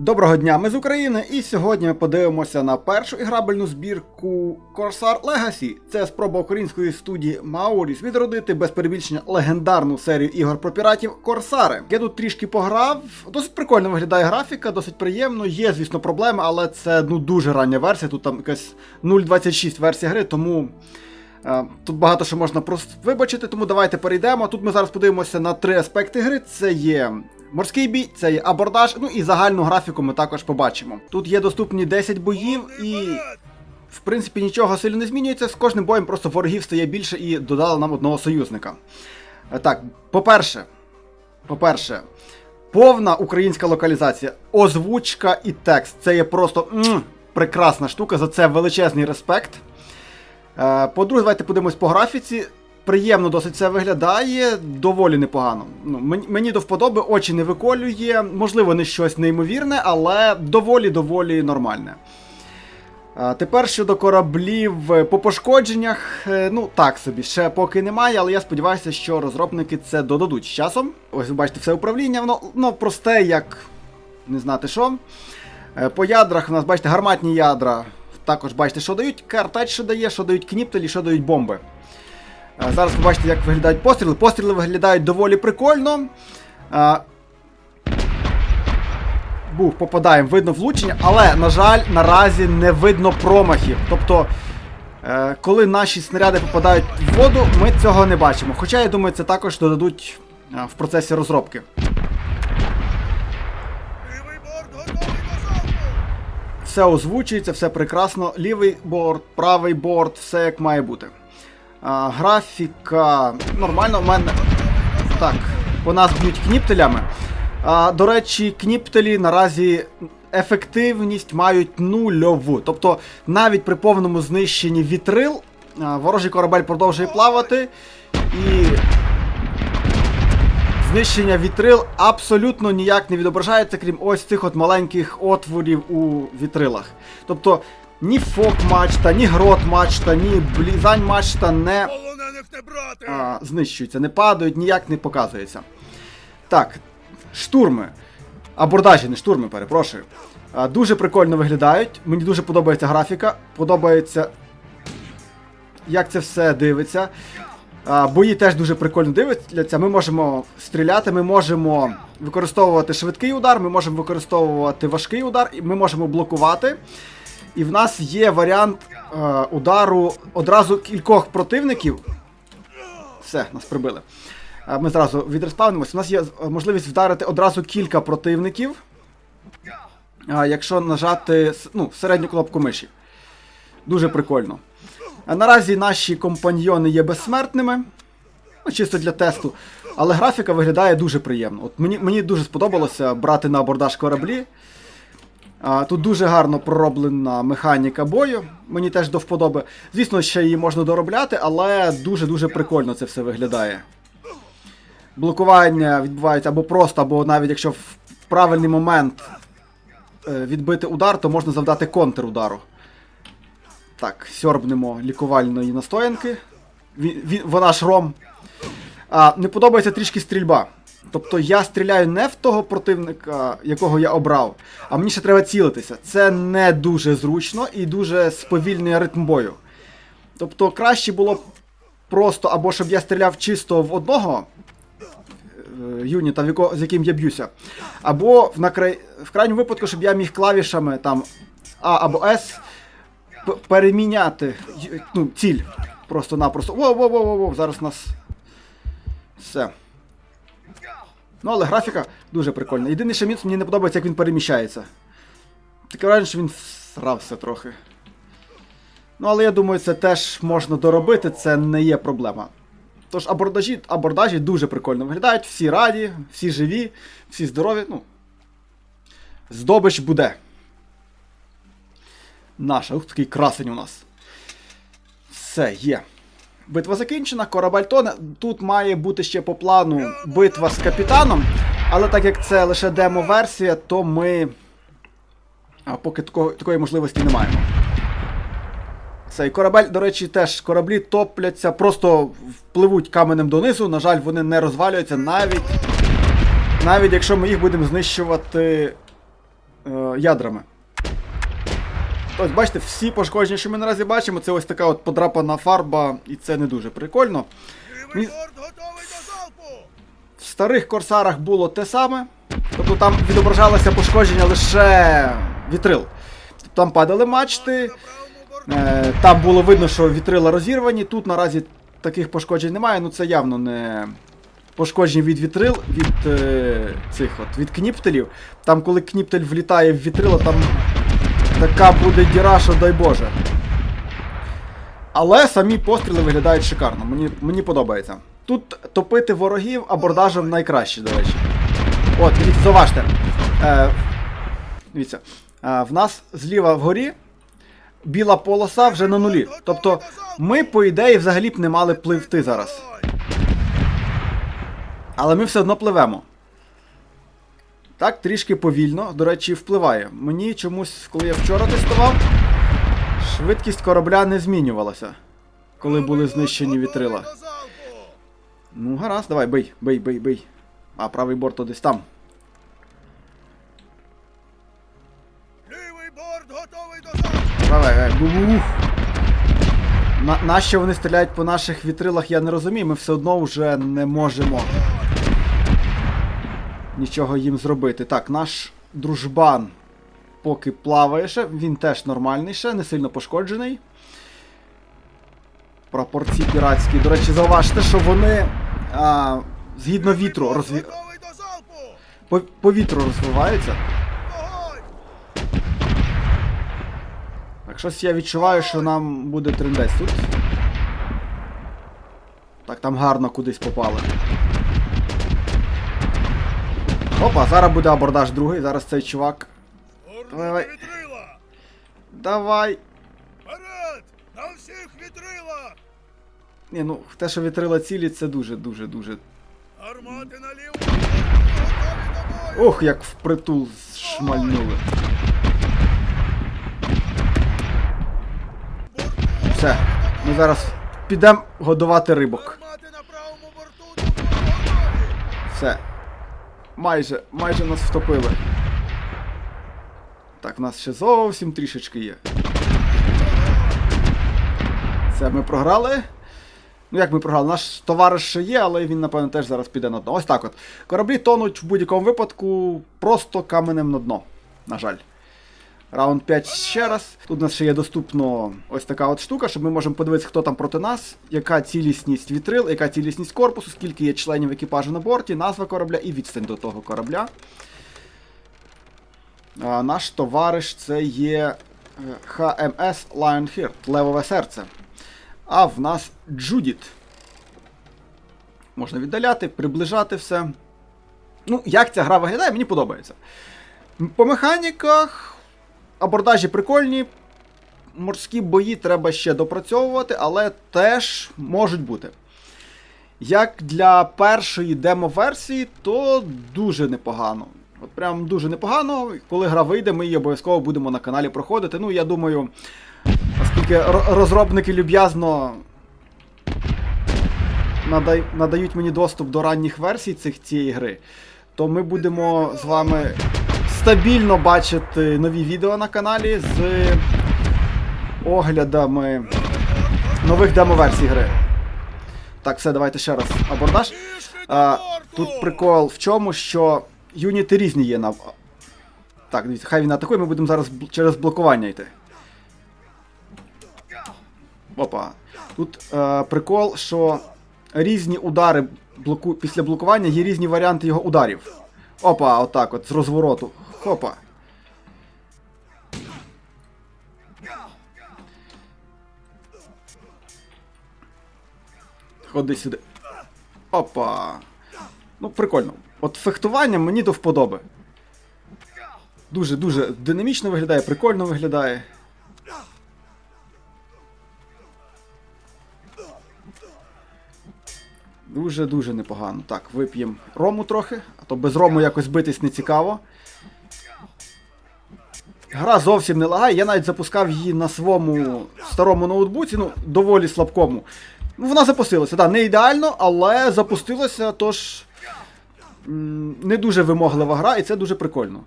Доброго дня, ми з України, і сьогодні ми подивимося на першу іграбельну збірку Corsair Legacy. Це спроба української студії Maoris відродити без перебільшення легендарну серію ігор про піратів Корсари. Я тут трішки пограв. Досить прикольно виглядає графіка, досить приємно. Є, звісно, проблеми, але це ну дуже рання версія. Тут там якась 0.26 версія гри, тому. Е, Тут багато що можна просто вибачити, тому давайте перейдемо. Тут ми зараз подивимося на три аспекти гри: це є морський бій, це є абордаж, ну і загальну графіку ми також побачимо. Тут є доступні 10 боїв, і в принципі нічого сильно не змінюється. З кожним боєм просто ворогів стає більше і додали нам одного союзника. Е, Так, по-перше, по-перше, повна українська локалізація, озвучка і текст. Це є просто м, прекрасна штука. За це величезний респект. Е, По-друге, давайте подивимось по графіці. Приємно досить це виглядає, доволі непогано. Ну, мені, до вподоби, очі не виколює, можливо, не щось неймовірне, але доволі-доволі нормальне. А, тепер щодо кораблів е, по пошкодженнях, е, ну так собі, ще поки немає, але я сподіваюся, що розробники це додадуть з часом. Ось ви бачите все управління, воно ну, просте, як не знати що. Е, По ядрах у нас, бачите, гарматні ядра. Також бачите, що дають, картач, що дає, що дають кніптелі, що дають бомби. Е, Зараз побачите, як виглядають постріли. Постріли виглядають доволі прикольно. Е, Бух, попадаємо, видно влучення, але, на жаль, наразі не видно промахів. Тобто, е, коли наші снаряди попадають в воду, ми цього не бачимо. Хоча, я думаю, це також додадуть в процесі розробки. Лівий борт готовий до залпу! Все озвучується, все прекрасно. Лівий борт, правий борт, все як має бути. А, графіка нормально, у мене. Так, по нас б'ють кніптелями. А, до речі, кніптелі наразі ефективність мають нульову. Тобто, навіть при повному знищенні вітрил, а, ворожий корабель продовжує плавати і. Знищення вітрил абсолютно ніяк не відображається, крім ось цих от маленьких отворів у вітрилах. Тобто ні фок мачта, ні грот мачта, ні блізань мачта не а, знищуються, не падають, ніяк не показується. Так, штурми. Абордажі, не штурми, перепрошую. А, дуже прикольно виглядають. Мені дуже подобається графіка, подобається, як це все дивиться. Бої теж дуже прикольно дивляться. Ми можемо стріляти, ми можемо використовувати швидкий удар, ми можемо використовувати важкий удар, і ми можемо блокувати. І в нас є варіант е, удару одразу кількох противників. Все, нас прибили. Е, Ми зразу відреспавнимося. У нас є е, можливість вдарити одразу кілька противників. Якщо нажати ну, середню кнопку миші. Дуже прикольно. А наразі наші компаньйони є безсмертними. Ну, чисто для тесту. Але графіка виглядає дуже приємно. От мені, мені дуже сподобалося брати на абордаж кораблі. А, тут дуже гарно пророблена механіка бою. Мені теж до вподоби. Звісно, ще її можна доробляти, але дуже-дуже прикольно це все виглядає. Блокування відбувається або просто, або навіть якщо в правильний момент е, відбити удар, то можна завдати контрудару. Так, сьорбнемо лікувальної настоянки. Він, він, вона ж ром. А, не подобається трішки стрільба. Тобто я стріляю не в того противника, якого я обрав, а мені ще треба цілитися. Це не дуже зручно і дуже сповільнює ритм бою. Тобто краще було б просто або щоб я стріляв чисто в одного е, юніта, в з яким я б'юся, або в, накрай... в крайньому випадку, щоб я міг клавішами там А або С переміняти ну, ціль. Просто-напросто. Воу-воу-воу-воу, зараз нас. Все. Ну, але графіка дуже прикольна. Єдиний ще мінус мені не подобається, як він переміщається. Таке враження, що він всрався трохи. Ну, але я думаю, це теж можна доробити, це не є проблема. Тож абордажі, абордажі дуже прикольно виглядають, всі раді, всі живі, всі здорові. Ну. Здобич буде. Наша, ух, такий красень у нас. Все, є. Битва закінчена, корабель тоне. Тут має бути ще по плану битва з капітаном. Але так як це лише демо-версія, то ми. Поки такої, такої можливості не маємо. Цей корабель, до речі, теж кораблі топляться, просто впливуть каменем донизу. На жаль, вони не розвалюються навіть. Навіть якщо ми їх будемо знищувати е, ядрами. Ось бачите, всі пошкодження, що ми наразі бачимо, це ось така от подрапана фарба, і це не дуже прикольно. Лівий Ні. борт готовий до залпу! В старих корсарах було те саме. Тобто там відображалося пошкодження лише вітрил. Тобто там падали мачти, е, там було видно, що вітрила розірвані. Тут наразі таких пошкоджень немає, ну це явно не пошкодження від вітрил, від е, цих от, від кніптелів. Там, коли кніптель влітає в вітрило, там така буде діра, що дай Боже. Але самі постріли виглядають шикарно. Мені, мені подобається. Тут топити ворогів абордажем найкраще, до речі. От, дивіться, зауважте. Е, дивіться. Е, в нас зліва вгорі біла полоса вже на нулі. Тобто ми, по ідеї, взагалі б не мали пливти зараз. Але ми все одно пливемо. Так, трішки повільно, до речі, впливає. Мені чомусь, коли я вчора тестував, швидкість корабля не змінювалася, коли були знищені вітрила. Ну, гаразд, давай, бий, бий, бий, бий. А, правий борт то десь там. Лівий борт готовий до залпу! Давай, давай, бух. На, нащо вони стріляють по наших вітрилах, я не розумію, ми все одно вже не можемо нічого їм зробити. Так, наш дружбан поки плаває ще, він теж нормальний ще, не сильно пошкоджений. Прапорці піратські. До речі, зауважте, що вони а, згідно вітру розві... по, по вітру розвиваються. Так, щось я відчуваю, що нам буде трендець тут. Так, там гарно кудись попали. Опа, зараз буде абордаж другий, зараз цей чувак. Давай. Давай! Вперед! На всіх вітрила! Ні, ну те, що вітрила цілі, це дуже, дуже, дуже. Гармати на лівому борту готові до бою! Ох, як впритул шмальнули. Все, ми зараз підемо годувати рибок. Все. Майже, майже нас втопили. Так, в нас ще зовсім трішечки є. Це ми програли. Ну як ми програли? Наш товариш ще є, але він, напевно, теж зараз піде на дно. Ось так от. Кораблі тонуть в будь-якому випадку просто каменем на дно. На жаль. Раунд 5 ще раз. Тут у нас ще є доступно ось така от штука, щоб ми можемо подивитися, хто там проти нас, яка цілісність вітрил, яка цілісність корпусу, скільки є членів екіпажу на борті, назва корабля і відстань до того корабля. А, наш товариш це є е, ХМС Lionheart, Левове серце. А в нас Джудіт. Можна віддаляти, приближати все. Ну, як ця гра виглядає, мені подобається. По механіках абордажі прикольні. Морські бої треба ще допрацьовувати, але теж можуть бути. Як для першої демо-версії, то дуже непогано. От прям дуже непогано. Коли гра вийде, ми її обов'язково будемо на каналі проходити. Ну, я думаю, оскільки розробники люб'язно надають мені доступ до ранніх версій цих, цієї гри, то ми будемо з вами стабільно бачити нові відео на каналі з оглядами нових демо-версій гри. Так, все, давайте ще раз абордаж. А, тут прикол в чому, що юніти різні є на. Так, дивіться, хай він атакує, ми будемо зараз через блокування йти. Опа. Тут е, прикол, що різні удари блоку... після блокування є різні варіанти його ударів. Опа, отак от, з розвороту. Хопа. Ходи сюди. Опа. Ну, прикольно. От фехтування мені до вподоби. Дуже-дуже динамічно виглядає, прикольно виглядає. Дуже-дуже непогано. Так, вип'ємо рому трохи, а то без рому якось битись не цікаво. Гра зовсім не лагає, я навіть запускав її на своєму старому ноутбуці, ну, доволі слабкому. Ну, вона запустилася, так, не ідеально, але запустилася, тож не дуже вимоглива гра, і це дуже прикольно.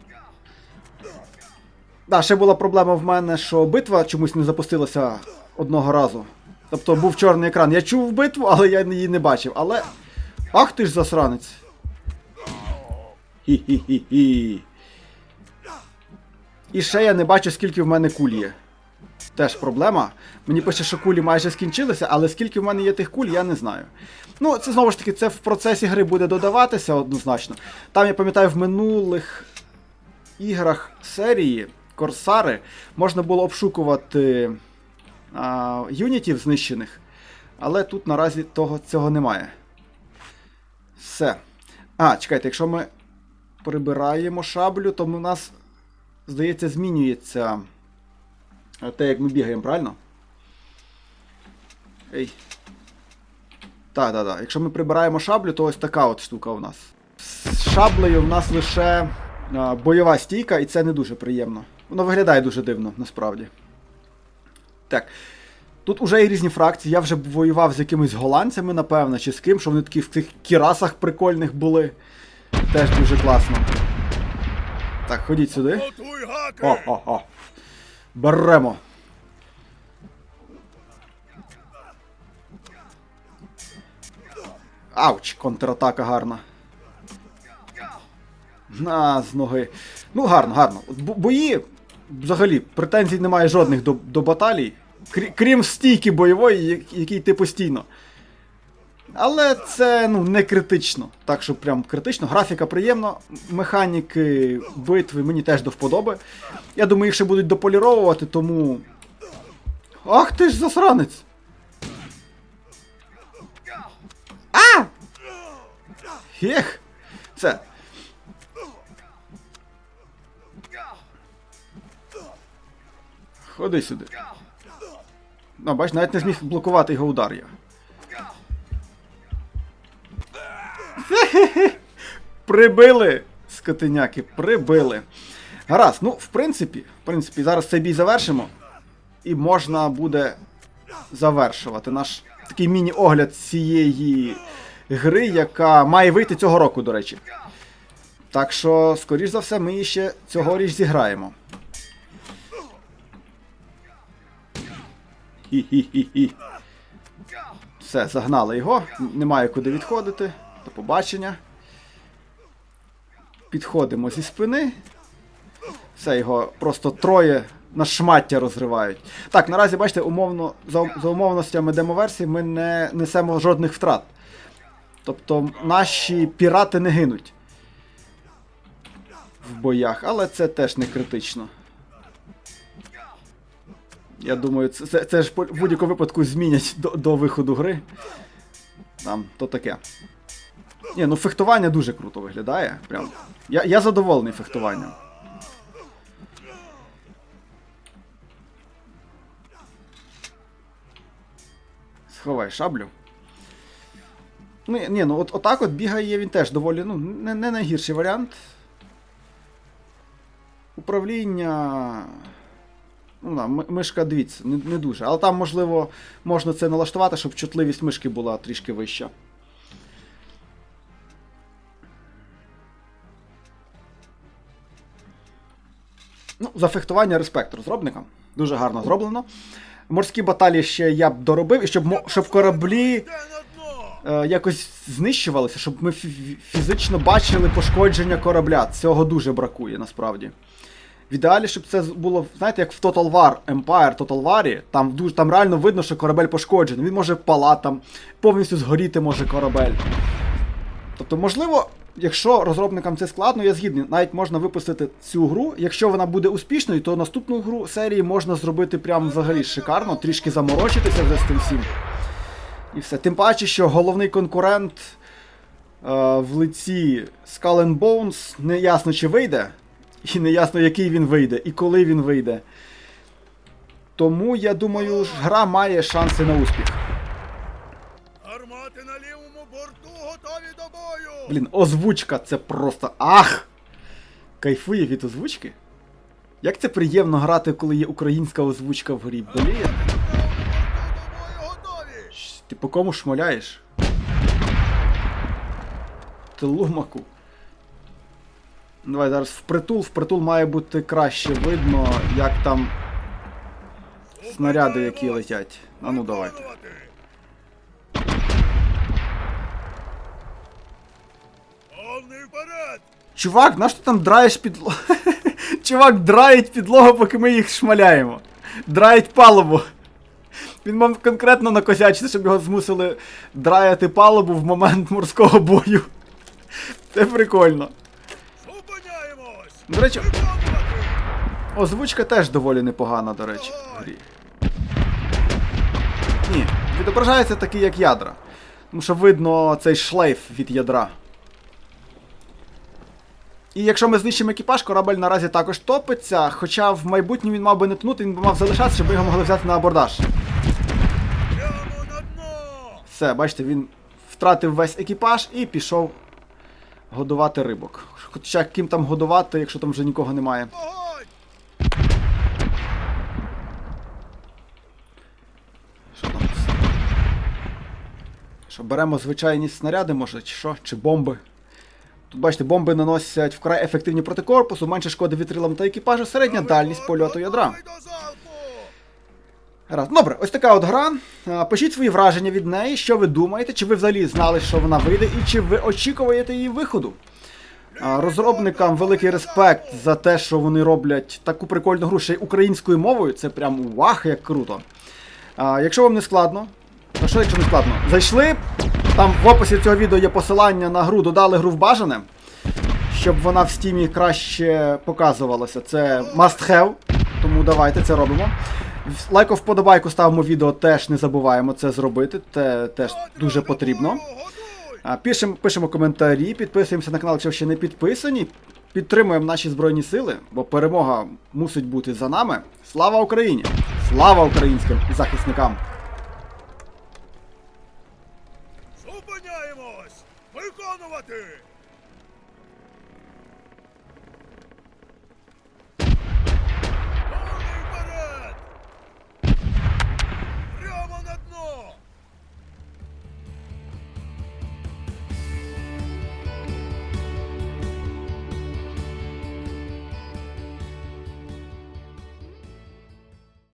Да, ще була проблема в мене, що битва чомусь не запустилася одного разу. Тобто був чорний екран. Я чув битву, але я її не бачив. Але. Ах ти ж засранець. Хі-хі-хі-хі. І ще я не бачу, скільки в мене куль є. Теж проблема. Мені пише, що кулі майже скінчилися, але скільки в мене є тих куль, я не знаю. Ну, це знову ж таки, це в процесі гри буде додаватися однозначно. Там, я пам'ятаю, в минулих іграх серії Корсари можна було обшукувати а, юнітів знищених, але тут наразі того, цього немає. Все. А, чекайте, якщо ми прибираємо шаблю, то у нас, здається, змінюється е, те, як ми бігаємо, правильно? Ей. Так, так, так. Якщо ми прибираємо шаблю, то ось така от штука у нас. З шаблею в нас лише а, бойова стійка, і це не дуже приємно. Воно виглядає дуже дивно, насправді. Так. Тут уже є різні фракції. Я вже воював з якимись голландцями, напевно, чи з ким, що вони такі в цих кірасах прикольних були. Теж дуже класно. Так, ходіть сюди. О, о, о. Беремо. Ауч, контратака гарна. На, з ноги. Ну, гарно, гарно. Бої, взагалі, претензій немає жодних до, до баталій. Крім стійки бойової, який ти постійно. Але це ну, не критично. Так що прям критично. Графіка приємна, механіки битви мені теж до вподоби. Я думаю, їх ще будуть дополіровувати, тому. Ах ти ж засранець! А! Ех! Все. Ходи сюди. Ну, бач, навіть не зміг блокувати його удар я. Прибили! Скотиняки, прибили. Гаразд, ну, в принципі, в принципі, зараз цей бій завершимо. І можна буде завершувати наш такий міні-огляд цієї гри, яка має вийти цього року, до речі. Так що, скоріш за все, ми її ще цьогоріч зіграємо. Хі-хі-хі-хі. Все, загнали його. Немає куди відходити. До побачення. Підходимо зі спини. Все, його просто троє на шмаття розривають. Так, наразі, бачите, умовно, за, за умовностями демоверсії ми не несемо жодних втрат. Тобто наші пірати не гинуть в боях, але це теж не критично. Я думаю, це, це, це ж в будь-якому випадку змінять до, до виходу гри. Там, то таке. Ні, ну фехтування дуже круто виглядає. Прям. Я, я задоволений фехтуванням. Сховай шаблю. Ну, ні, ну от отак от бігає він теж доволі, ну, не, не найгірший варіант. Управління. Ну, да, мишка, дивіться, не, не дуже. Але там, можливо, можна це налаштувати, щоб чутливість мишки була трішки вища. Ну, за фехтування респект розробникам. Дуже гарно зроблено. Морські баталії ще я б доробив, і щоб, щоб кораблі е, якось знищувалися, щоб ми фі- фізично бачили пошкодження корабля. Цього дуже бракує насправді. В ідеалі, щоб це було, знаєте, як в Total War Empire, Total War, там, дуже, там реально видно, що корабель пошкоджений. Він може палати, там, повністю згоріти може корабель. Тобто, можливо, якщо розробникам це складно, я згідний. Навіть можна випустити цю гру. Якщо вона буде успішною, то наступну гру серії можна зробити прям взагалі шикарно, трішки заморочитися вже з тим всім. І все. Тим паче, що головний конкурент е, в лиці Skull and Bones не ясно, чи вийде, і не ясно, який він вийде, і коли він вийде. Тому я думаю, гра має шанси на успіх. Блін, озвучка це просто ах! Кайфує від озвучки. Як це приємно грати, коли є українська озвучка в грі. Блін. Ти по кому шмаляєш? Ти лумаку. Давай зараз впритул, впритул має бути краще видно, як там снаряди, які летять. А ну давайте. Чувак, наш ти там драєш підлогу? Чувак драїть підлогу, поки ми їх шмаляємо. Драїть палубу. Він мав конкретно накосячити, щоб його змусили драяти палубу в момент морського бою. Це прикольно. До речі, озвучка теж доволі непогана, до речі, грі. Ні, відображається такий, як ядра. Тому що видно цей шлейф від ядра. І якщо ми знищимо екіпаж, корабель наразі також топиться, хоча в майбутньому він мав би не тонути, він би мав залишатися, щоб ми його могли взяти на абордаж. Все, бачите, він втратив весь екіпаж і пішов годувати рибок. Хоча ким там годувати, якщо там вже нікого немає. Що? Що, беремо звичайні снаряди, може, чи що? Чи бомби? Тут бачите, бомби наносять вкрай ефективні проти корпусу, менше шкоди вітрилам та екіпажу, середня дальність польоту ядра. Раз. Добре, ось така от гра. Пишіть свої враження від неї, що ви думаєте, чи ви взагалі знали, що вона вийде, і чи ви очікуєте її виходу. Розробникам великий респект за те, що вони роблять таку прикольну гру ще й українською мовою. Це прям вах, як круто. Якщо вам не складно, а що якщо не складно? Зайшли, там в описі цього відео є посилання на гру, додали гру в бажане, щоб вона в стімі краще показувалася. Це must have, тому давайте це робимо. Лайк вподобайку ставимо відео, теж не забуваємо це зробити. Це теж дуже потрібно. Пишемо, пишемо коментарі, підписуємося на канал, якщо ще не підписані. Підтримуємо наші Збройні Сили, бо перемога мусить бути за нами. Слава Україні! Слава українським захисникам!